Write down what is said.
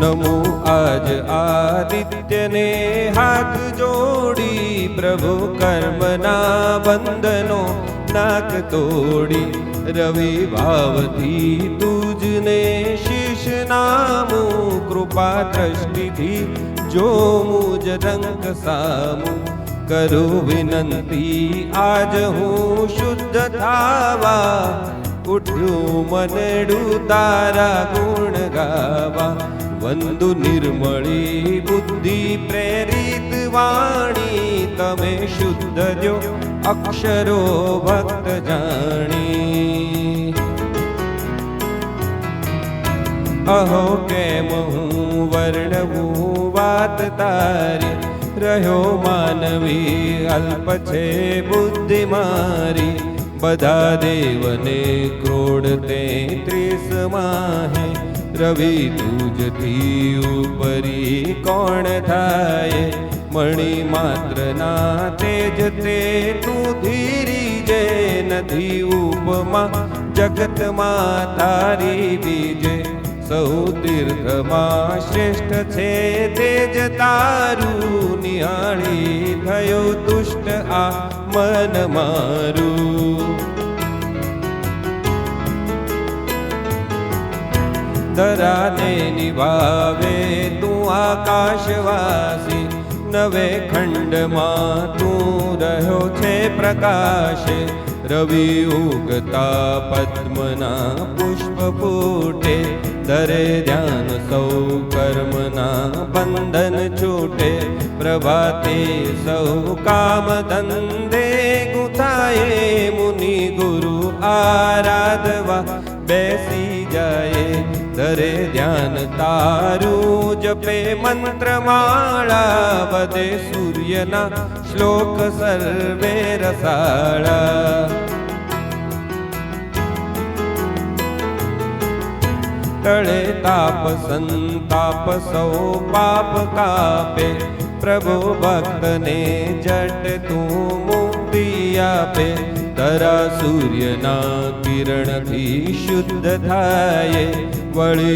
નમો આજ આદિત્યને હાથ જોડી પ્રભુ કર્મના બંધનો નાક તોડી. રવિ ભાવથી તુજને શીશ નામું કૃપા દ્રષ્ટિથી જો મુજ રંગ સામું. કરું વિનંતી, આજ હું શુદ્ધ થાવા. ઉઠ્યું મનડું તારા ગુણ ગાવા. વંદુ નિર્મળી બુદ્ધિ પ્રેરિત વાણી, તમે શુદ્ધ જો અક્ષરો ભક્ત જાણી. અહો કેમ હું વર્ણવું વાત તારી? રહ્યો માનવી અલ્પ છે બુદ્ધિ મારી. બધા દેવને ક્રોડ તેત્રીસ માહે રવિ તુજથી ઉપરી કોણ થાય? મણી માત્ર ના તેજ તે તું ધીરી જે નથી ઉપમા. જગતમાં તારી બીજે સૌ તીર્થમાં શ્રેષ્ઠ છે તેજ તારું નિહાળી થયો તુષ્ટ આ મન મારું. ધરાને નિભાવે, તું આકાશવાસી, નવે ખંડમાં તું રહ્યો છે પ્રકાશ. રવિ ઉગતા પદ્મના પુષ્પ ફૂટે, દરે ધ્યાન સૌ કર્મના બંધન છૂટે. પ્રભાતે સૌ કામ ધંધે ગુથાએ મુનિ ગુરુ આરાધવા બેસી જાય દરે ધ્યાન તારું જપે મંત્રમાળા બધે સૂર્યના શ્લોક સર્વે રસાળા તળે તાપ સંતાપ સૌ પાપ કાપે પ્રભુ ભક્તને જટ તું મુક્તિ આપે તરા સૂર્યના કિરણથી શુદ્ધ થાય. વળી